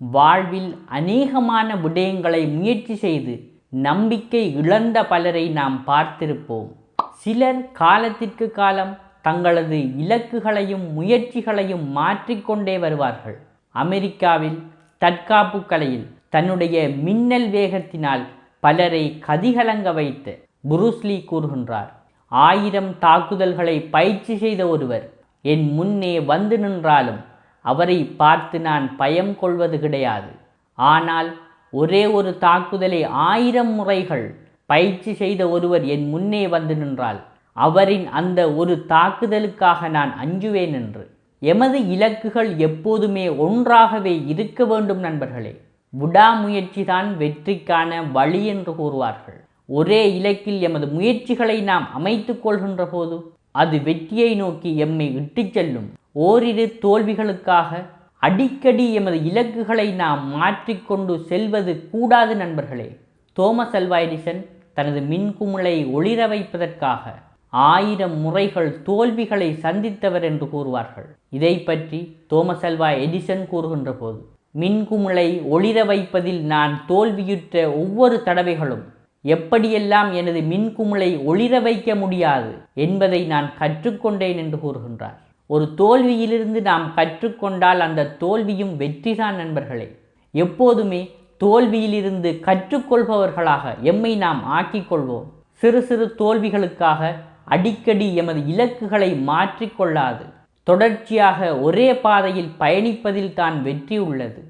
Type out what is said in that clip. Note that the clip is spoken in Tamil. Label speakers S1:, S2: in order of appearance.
S1: வாழ்வில் அநேகமான விடயங்களை முயற்சி செய்து நம்பிக்கை இழந்த பலரை நாம் பார்த்திருப்போம். சிலர் காலத்திற்கு காலம் தங்களது இலக்குகளையும் முயற்சிகளையும் மாற்றிக்கொண்டே வருவார்கள். அமெரிக்காவில் தற்காப்பு கலையில் தன்னுடைய மின்னல் வேகத்தினால் பலரை கதிகலங்க வைத்து புருஸ்லி கூறுகின்றார் ஆயிரம் தாக்குதல்களை பயிற்சி செய்த ஒருவர் என் முன்னே வந்து நின்றாலும் அவரை பார்த்து நான் பயம் கொள்வது கிடையாது. ஆனால் ஒரே ஒரு தாக்குதலை ஆயிரம் முறைகள் பயிற்சி செய்த ஒருவர் என் முன்னே வந்து நின்றால் அவரின் அந்த ஒரு தாக்குதலுக்காக நான் அஞ்சுவேன் என்று. எமது இலக்குகள் எப்போதுமே ஒன்றாகவே இருக்க வேண்டும் நண்பர்களே. விடாமுயற்சிதான் வெற்றிக்கான வழி என்று கூறுவார்கள். ஒரே இலக்கில் எமது முயற்சிகளை நாம் அமைத்துக் கொள்கின்ற போது அது வெற்றியை நோக்கி எம்மை இட்டுச் செல்லும். ஓரிரு தோல்விகளுக்காக அடிக்கடி எமது இலக்குகளை நாம் மாற்றிக்கொண்டு செல்வது கூடாது நண்பர்களே. தோமஸ் அல்வா எடிசன் தனது மின்குமிழை ஒளிர வைப்பதற்காக ஆயிரம் முறைகள் தோல்விகளை சந்தித்தவர் என்று கூறுவார்கள். இதை பற்றி தோமஸ் அல்வா எடிசன் கூறுகின்ற போது மின்குமிழை ஒளிர வைப்பதில் நான் தோல்வியுற்ற ஒவ்வொரு தடவைகளும் எப்படியெல்லாம் எனது மின்குமிழை ஒளிர வைக்க முடியாது என்பதை நான் கற்றுக்கொண்டேன் என்று கூறுகின்றார். ஒரு தோல்வியிலிருந்து நாம் கற்றுக்கொண்டால் அந்த தோல்வியும் வெற்றிதான் நண்பர்களே. எப்போதுமே தோல்வியிலிருந்து கற்றுக்கொள்பவர்களாக எம்மை நாம் ஆக்கிக்கொள்வோம். சிறு சிறு தோல்விகளுக்காக அடிக்கடி எமது இலக்குகளை மாற்றிக்கொள்ளாது. தொடர்ச்சியாக ஒரே பாதையில் பயணிப்பதில் தான் வெற்றி உள்ளது.